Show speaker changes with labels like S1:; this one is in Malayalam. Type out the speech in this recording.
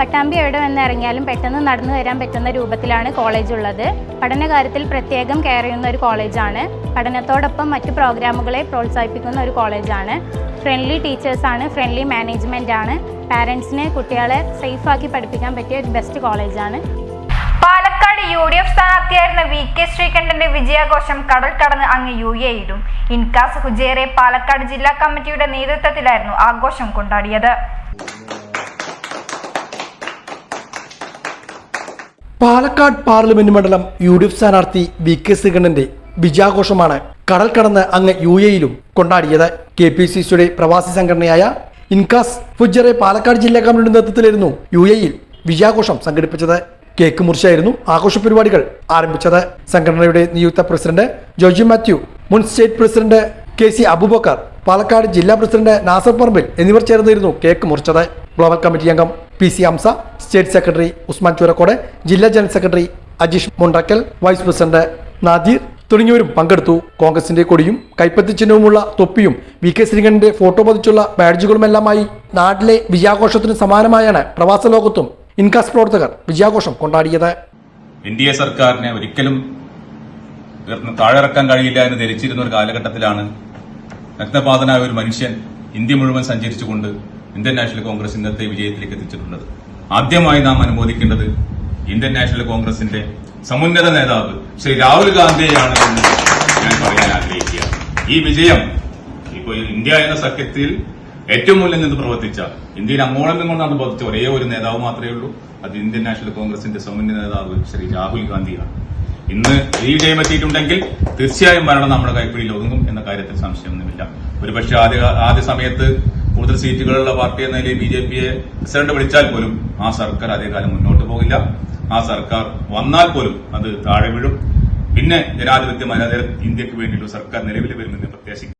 S1: പട്ടാമ്പി എവിടെ വന്ന് ഇറങ്ങിയാലും പെട്ടെന്ന് നടന്നു വരാൻ പറ്റുന്ന രൂപത്തിലാണ് കോളേജ് ഉള്ളത്. പഠനകാര്യത്തിൽ പ്രത്യേകം കെയർ ചെയ്യുന്ന ഒരു കോളേജാണ് പഠനത്തോടൊപ്പം മറ്റ് പ്രോഗ്രാമുകളെ പ്രോത്സാഹിപ്പിക്കുന്ന ഒരു കോളേജാണ് ഫ്രണ്ട്ലി ടീച്ചേഴ്സാണ് ഫ്രണ്ട്ലി മാനേജ്മെന്റ് ആണ്. പാരൻസിനെ കുട്ടികളെ സേഫാക്കി പഠിപ്പിക്കാൻ പറ്റിയ ഒരു ബെസ്റ്റ് കോളേജാണ്
S2: പാലക്കാട് യു ഡി എഫ് സ്ഥാനാർത്ഥിയായിരുന്ന വി കെ ശ്രീകണ്ഠന്റെ വിജയാഘോഷം കടൽ കടന്ന് അങ്ങ് യു എയിലും ഇൻകാസ് ഹുജേറെ പാലക്കാട് ജില്ലാ കമ്മിറ്റിയുടെ നേതൃത്വത്തിലായിരുന്നു ആഘോഷം കൊണ്ടാടിയത്.
S3: പാലക്കാട് പാർലമെന്റ് മണ്ഡലം യു ഡി എഫ് സ്ഥാനാർത്ഥി വി കെ ശ്രീകണ്ഠന്റെ വിജയാഘോഷമാണ് കടൽ കടന്ന് അങ്ങ് യു എയിലും കൊണ്ടാടിയത്. കെ പി സി സിയുടെ പ്രവാസി സംഘടനയായ ഇൻകാസ് ഫുജറെ പാലക്കാട് ജില്ലാ കമ്മിറ്റിയുടെ നേതൃത്വത്തിലായിരുന്നു യു എയിൽ വിജയാഘോഷം സംഘടിപ്പിച്ചത്. കേക്ക് മുറിച്ചായിരുന്നു ആഘോഷ പരിപാടികൾ ആരംഭിച്ചത്. സംഘടനയുടെ നിയുക്ത പ്രസിഡന്റ് ജോജി മാത്യു മുൻ state president K C Abubakar Palakkad ജില്ലാ പ്രസിഡന്റ് നാസർ പറമ്പിൽ എന്നിവർ ചേർന്നിരുന്നു കേക്ക് മുറിച്ചത്. ഗ്ലോബൽ കമ്മിറ്റി അംഗം P C Hamsa state secretary Usman Choorakkode ജില്ലാ general secretary Ajeesh Mundakkal vice president Nadeer തുടങ്ങിയവരും പങ്കെടുത്തു. കോൺഗ്രസിന്റെ കൊടിയും കൈപ്പത്തി ചിഹ്നവുമുള്ള തൊപ്പിയും വി കെ ശ്രീകണ്ഠന്റെ ഫോട്ടോ പതിച്ചുള്ള ബാഡ്ജുകളുമെല്ലാമായി നാട്ടിലെ വിജയാഘോഷത്തിന് സമാനമായാണ് പ്രവാസ ലോകത്തും ഇൻകാസ് പ്രവർത്തകർ വിജയാഘോഷം കൊണ്ടാടിയത്.
S4: എൻ ഡി എ സർക്കാരിനെ ഒരിക്കലും ഉയർന്ന് താഴെയിറക്കാൻ കഴിയില്ല എന്ന് ധരിച്ചിരുന്ന ഒരു കാലഘട്ടത്തിലാണ് രക്തപാതനായ ഒരു മനുഷ്യൻ ഇന്ത്യ മുഴുവൻ സഞ്ചരിച്ചുകൊണ്ട് ഇന്ത്യൻ നാഷണൽ കോൺഗ്രസ് ഇന്നത്തെ വിജയത്തിലേക്ക് എത്തിച്ചിട്ടുള്ളത്. ആദ്യമായി നാം അനുമോദിക്കേണ്ടത് ഇന്ത്യൻ നാഷണൽ കോൺഗ്രസിന്റെ സമുന്നത നേതാവ് ശ്രീ രാഹുൽ ഗാന്ധിയാണ് ഞാൻ പറയാൻ ആഗ്രഹിക്കുക. ഈ വിജയം ഇപ്പോൾ ഇന്ത്യ എന്ന സഖ്യത്തിൽ ഏറ്റവും മുന്നിൽ നിന്ന് പ്രവർത്തിച്ച ഇന്ത്യയിൽ അങ്ങോളം ഇങ്ങോളം പ്രവർത്തിച്ച ഒരേ ഒരു നേതാവ് മാത്രമേ ഉള്ളൂ. അത് ഇന്ത്യൻ നാഷണൽ കോൺഗ്രസിന്റെ സമുന്നത നേതാവ് ശ്രീ രാഹുൽ ഗാന്ധിയാണ്. ഇന്ന് ഈ വിജയം എത്തിയിട്ടുണ്ടെങ്കിൽ തീർച്ചയായും മരണം നമ്മുടെ കൈപ്പിടിയിൽ ഒതുങ്ങും എന്ന കാര്യത്തിൽ സംശയമൊന്നുമില്ല. ഒരുപക്ഷെ ആദ്യ ആദ്യ സമയത്ത് കൂടുതൽ സീറ്റുകളുള്ള പാർട്ടി എന്ന നിലയിൽ ബി ജെ പിയെ പ്രസിഡന്റ് വിളിച്ചാൽ പോലും ആ സർക്കാർ അതേകാലം മുന്നോട്ട് പോകില്ല. ആ സർക്കാർ വന്നാൽ പോലും അത് താഴെ വീഴും. പിന്നെ ജനാധിപത്യ മര്യാദ ഇന്ത്യയ്ക്ക് വേണ്ടിയിട്ടുള്ള സർക്കാർ നിലവിൽ വരുമെന്ന് പ്രത്യാശിക്കുന്നു.